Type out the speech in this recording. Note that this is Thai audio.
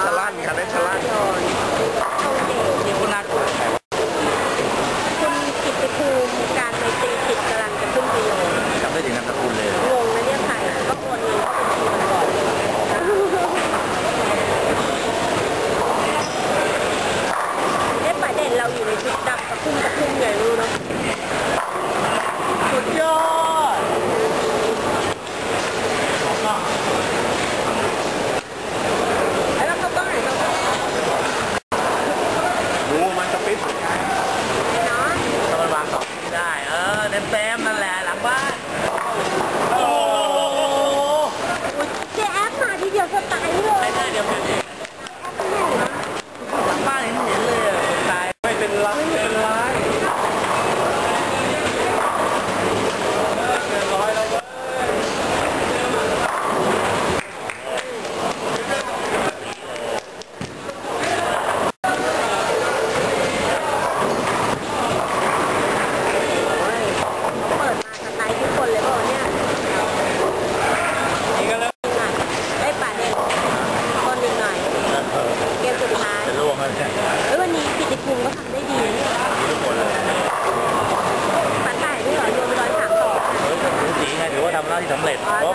灿烂，看来灿烂。 เออวันนี้ปิดติภูมิก็ทำได้ดีนะเนี่ยทุกคนปันไต่ด้วยเหรอโยนร้อยถามต่อ รู้สีไงถือว่าทำหน้าที่สำเร็จ เพราะ